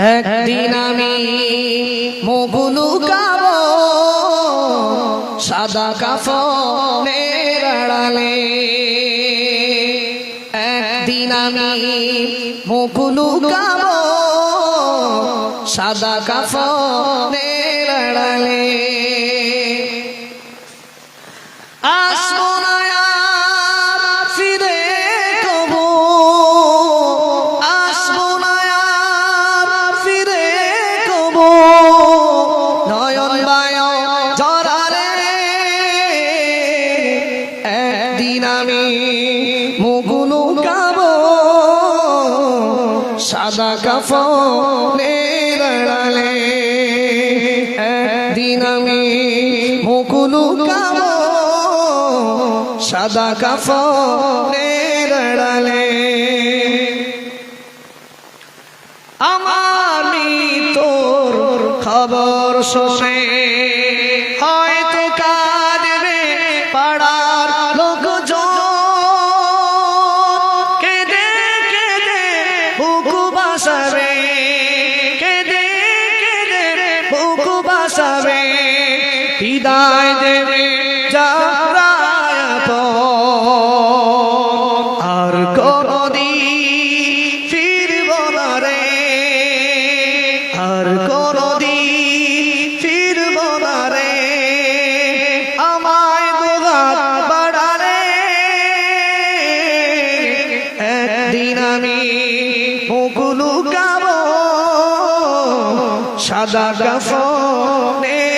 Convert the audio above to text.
একদিন আমি মুগুলু কাব সাদা কাফনের আড়ালে। একদিন আমি মুগুলু কাব সাদা কাফনের আড়ালে। আসব একদিন আমি মুগুলু গাব সাদা কাফনের আড়ালে একদিন আমি মুকুলু গাব সাদা কাফনের আড়ালে আমি তোর খবর শুনে। হয়তো বাসাবে, কেঁদে কেঁদে বুকু বাসাবে, বিদায় দেবে যারা আর কোনদিন ফিরব না রে, আর কোনদিন ফিরব না রে, আমায় দুঘাত বাড়ারে একদিন আমি মুগুলু গাব সাদা কাফনে